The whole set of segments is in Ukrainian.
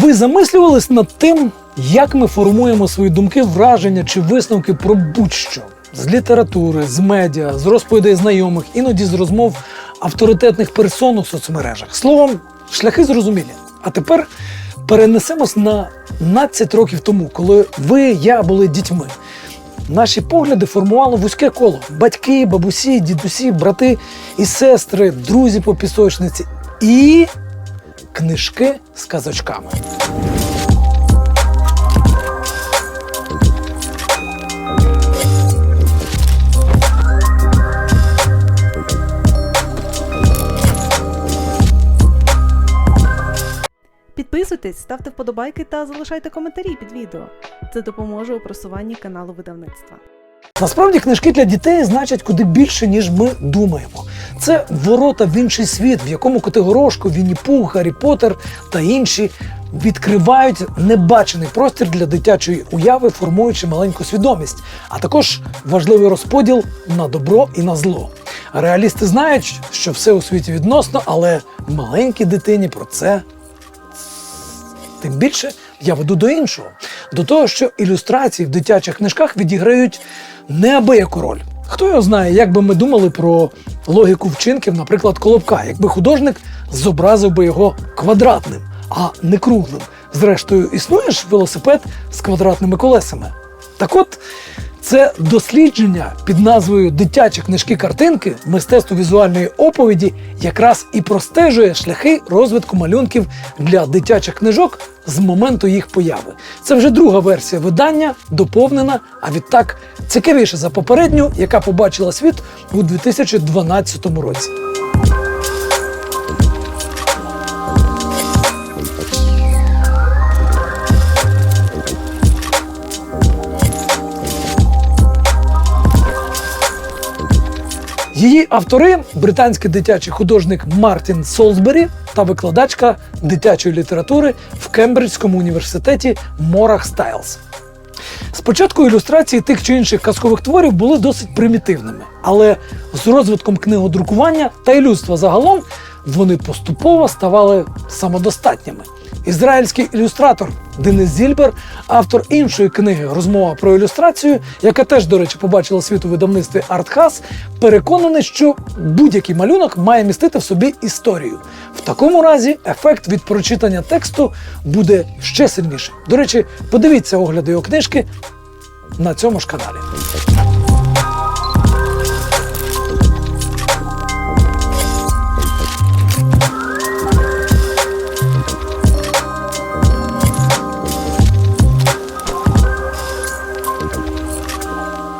Ви замислювались над тим, як ми формуємо свої думки, враження чи висновки про будь-що з літератури, з медіа, з розповідей знайомих, іноді з розмов авторитетних персон у соцмережах. Словом, шляхи зрозумілі. А тепер перенесемось на 15 років тому, коли ви, я були дітьми. Наші погляди формувало вузьке коло: батьки, бабусі, дідусі, брати і сестри, друзі по пісочниці і книжки з казочками. Підписуйтесь, ставте вподобайки та залишайте коментарі під відео. Це допоможе у просуванні каналу видавництва. Насправді книжки для дітей значать куди більше, ніж ми думаємо. Це ворота в інший світ, в якому Котигорошко, Вінні Пух, Гаррі Поттер та інші відкривають небачений простір для дитячої уяви, формуючи маленьку свідомість, а також важливий розподіл на добро і на зло. Реалісти знають, що все у світі відносно, але маленькій дитині про це Тим більше я веду до іншого, до того, що ілюстрації в дитячих книжках відіграють неабияку роль. Хто його знає, як би ми думали про логіку вчинків, наприклад, колобка, якби художник зобразив би його квадратним, а не круглим. Зрештою, існує ж велосипед з квадратними колесами. Так от, це дослідження під назвою Дитячі книжки-картинки мистецтво візуальної оповіді якраз і простежує шляхи розвитку малюнків для дитячих книжок з моменту їх появи. Це вже друга версія видання, доповнена, а відтак цікавіше за попередню, яка побачила світ у 2012 році. Її автори британський дитячий художник Мартін Солсбері та викладачка дитячої літератури в Кембриджському університеті Морах Стайлз. Спочатку ілюстрації тих чи інших казкових творів були досить примітивними, але з розвитком книгодрукування та ілюства загалом вони поступово ставали самодостатніми. Ізраїльський ілюстратор Денис Зільбер, автор іншої книги Розмова про ілюстрацію, яка теж, до речі, побачила світ у видавництві Артхас, переконаний, що будь-який малюнок має містити в собі історію. В такому разі ефект від прочитання тексту буде ще сильніший. До речі, подивіться огляди його книжки на цьому ж каналі.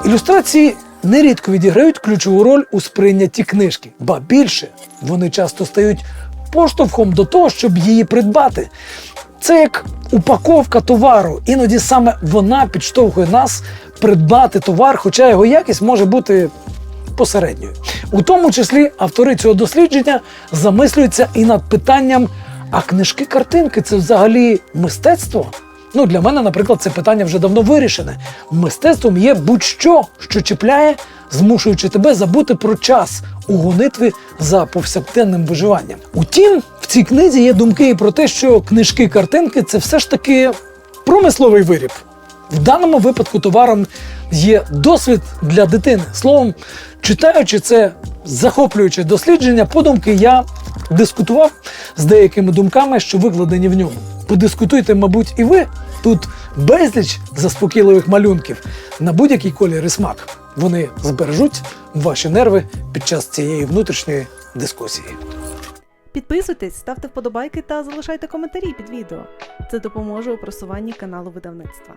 Ілюстрації нерідко відіграють ключову роль у сприйнятті книжки, ба більше вони часто стають поштовхом до того, щоб її придбати. Це як упаковка товару. Іноді саме вона підштовхує нас придбати товар, хоча його якість може бути посередньою. У тому числі автори цього дослідження замислюються і над питанням: а книжки-картинки це взагалі мистецтво? Ну, для мене, наприклад, це питання вже давно вирішене. Мистецтвом є будь-що, що чіпляє, змушуючи тебе забути про час у гонитві за повсякденним виживанням. Утім, в цій книзі є думки і про те, що книжки-картинки це все ж таки промисловий виріб. В даному випадку товаром є досвід для дитини. Словом, читаючи це захоплююче дослідження, подумки я дискутував з деякими думками, що викладені в ньому. Подискутуйте, мабуть, і ви. Тут безліч заспокійливих малюнків на будь-який колір і смак. Вони збережуть ваші нерви під час цієї внутрішньої дискусії. Підписуйтесь, ставте вподобайки та залишайте коментарі під відео. Це допоможе у просуванні каналу видавництва.